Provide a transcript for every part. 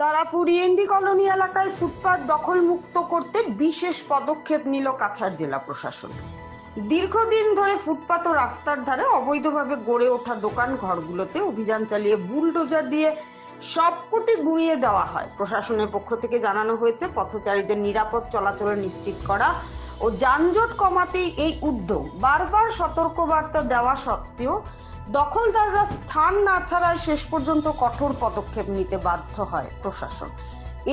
Barrackpore END colony এলাকায় ফুটপাত দখলমুক্ত করতে বিশেষ পদক্ষেপ নিল কাছাড় জেলা প্রশাসন। দীর্ঘদিন ধরে ফুটপাত ও রাস্তার ধারে অবৈধভাবে গড়ে ওঠা দোকান ঘরগুলোতে অভিযান চালিয়ে বুলডোজার দিয়ে সবকটি গুঁড়িয়ে দেওয়া হয়। প্রশাসনের পক্ষ থেকে জানানো হয়েছে, পথচারীদের নিরাপদ চলাচল নিশ্চিত করা ও যানজট কমাতেই এই উদ্যোগ বারবার সতর্কবার্তা দেওয়া সত্ত্বেও দখলদাররা স্থান না ছাড়ায় শেষ পর্যন্ত কঠোর পদক্ষেপ নিতে বাধ্য হয় প্রশাসন।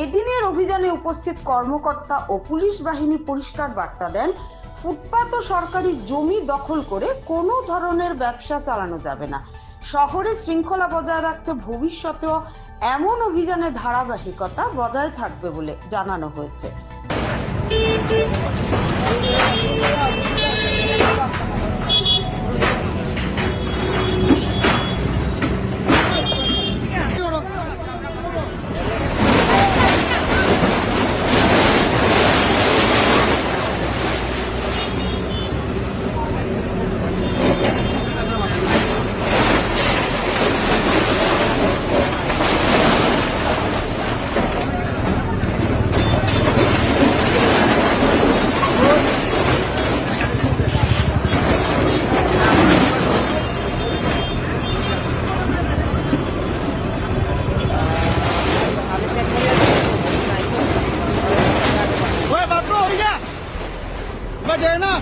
এদিনের অভিযানে উপস্থিত কর্মকর্তা ও পুলিশ বাহিনী পরিষ্কার বার্তা দেন, ফুটপাত ও সরকারি জমি দখল করে কোনো ধরনের ব্যবসা চালানো যাবে না। শহরে শৃঙ্খলা বজায় রাখতে ভবিষ্যতেও এমন অভিযানে ধারাবাহিকতা বজায় থাকবে বলে জানানো হয়েছে। 人呢？